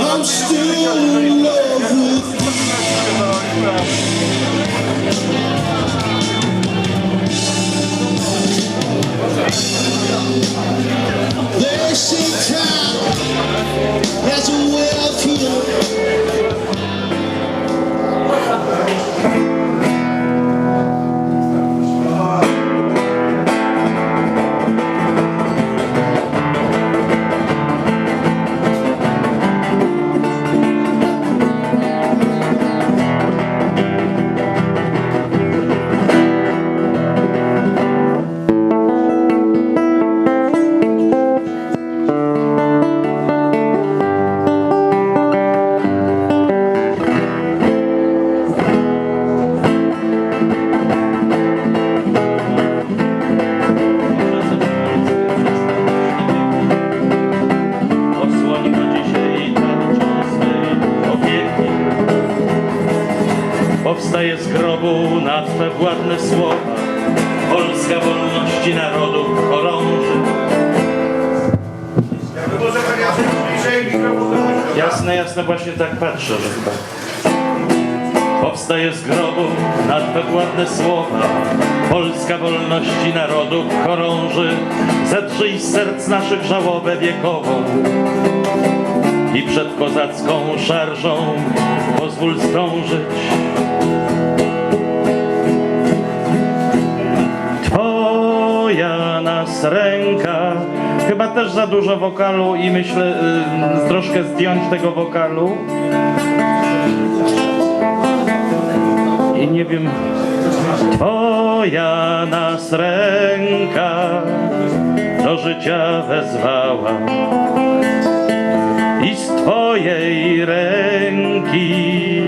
I'm still alone. Z grobu na Twe władne słowa. Polska wolności narodów chorąży. Może pan Jacek bliżej mikrofonu? Jasne, jasne, właśnie tak patrzę, że chyba. Powstaje z grobu na Twe władne słowa. Polska wolności narodów chorąży. Zetrzyj z serc naszych żałobę wiekową. I przed kozacką szarżą pozwól zdążyć. Twoja nas ręka. Chyba też za dużo wokalu i myślę y, troszkę zdjąć tego wokalu. I nie wiem. Twoja nas ręka do życia wezwała. I z Twojej ręki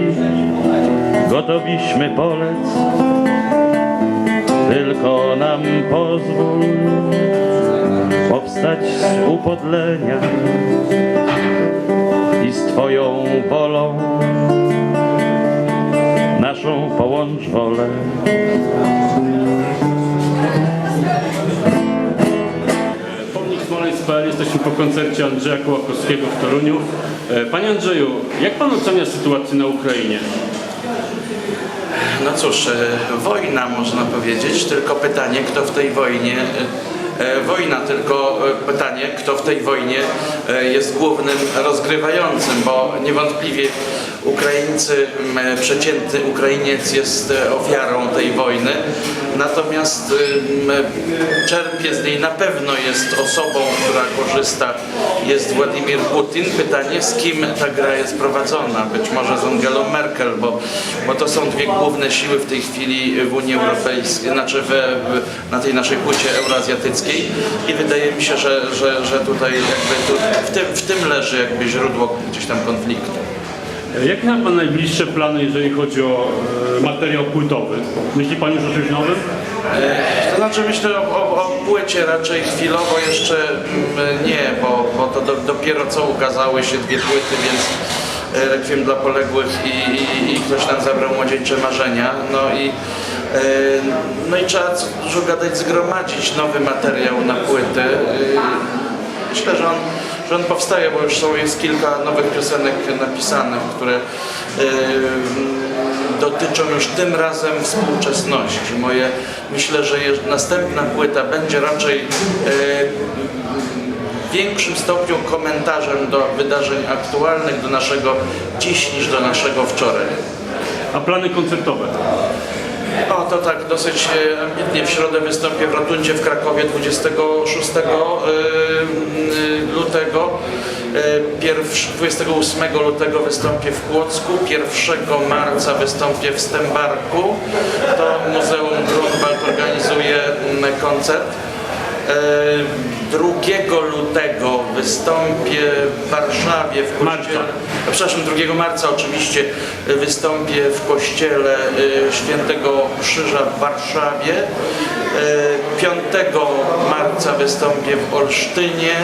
gotowiśmy polec. Tylko nam pozwól powstać z upodlenia i z Twoją wolą naszą połącz wolę. Pomnik Smoleńsk.pl, jesteśmy po koncercie Andrzeja Kołakowskiego w Toruniu. E, Panie Andrzeju, jak Pan ocenia sytuację na Ukrainie? No cóż, e, wojna można powiedzieć, tylko pytanie, kto w tej wojnie. e, e, Wojna, tylko pytanie, kto w tej wojnie jest głównym rozgrywającym, bo niewątpliwie Ukraińcy, przeciętny Ukrainiec jest ofiarą tej wojny, natomiast czerpie z niej na pewno jest osobą, która korzysta, jest Władimir Putin. Pytanie, z kim ta gra jest prowadzona? Być może z Angelą Merkel, bo, bo to są dwie główne siły w tej chwili w Unii Europejskiej, znaczy w, na tej naszej płycie euroazjatyckiej i wydaje mi się, że, że, że tutaj jakby tu, w, tym, w tym leży jakby źródło gdzieś tam konfliktu. E, Jakie ma Pan najbliższe plany, jeżeli chodzi o e, materiał płytowy? Myśli Pan już o czymś nowym? To znaczy myślę o, o, o płycie raczej chwilowo jeszcze mm, nie, bo, bo to do, dopiero co ukazały się dwie płyty, więc e, Rekwiem dla poległych i, i, i ktoś nam zabrał młodzieńcze marzenia. No i, e, no i trzeba dużo gadać, zgromadzić nowy materiał na płyty. E, Myślę, że on, że on powstaje, bo już są, jest kilka nowych piosenek napisanych, które e, dotyczą już tym razem współczesności. Moje, myślę, że następna płyta będzie raczej e, w większym stopniu komentarzem do wydarzeń aktualnych, do naszego dziś niż do naszego wczoraj. A plany koncertowe? O, to tak dosyć e, ambitnie. W środę wystąpię w Rotundzie w Krakowie 26 y, y, lutego. E, Pierwszy, 28 lutego wystąpię w Płocku, 1 marca wystąpię w Stębarku. To Muzeum Grunwald organizuje koncert. E, 2 lutego wystąpię w Warszawie w Marca. kościele. A, Przepraszam, 2 marca oczywiście e, wystąpię w kościele e, Świętego Krzyża w Warszawie. E, 5 marca wystąpię w Olsztynie.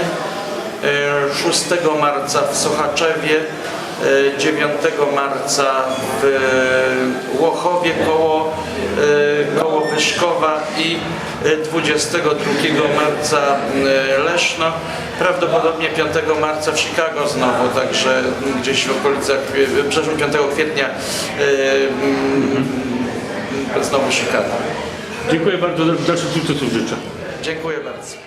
E, 6 marca w Sochaczewie. E, 9 marca w e, Łochowie koło, e, koło Wyszkowa i e, 22 marca e, Leszno. Prawdopodobnie 5 marca w Chicago znowu, także gdzieś w okolicach, e, przepraszam, 5 kwietnia e, mm, znowu Chicago. Dziękuję bardzo, dalszych sukcesów życzę. Dziękuję bardzo.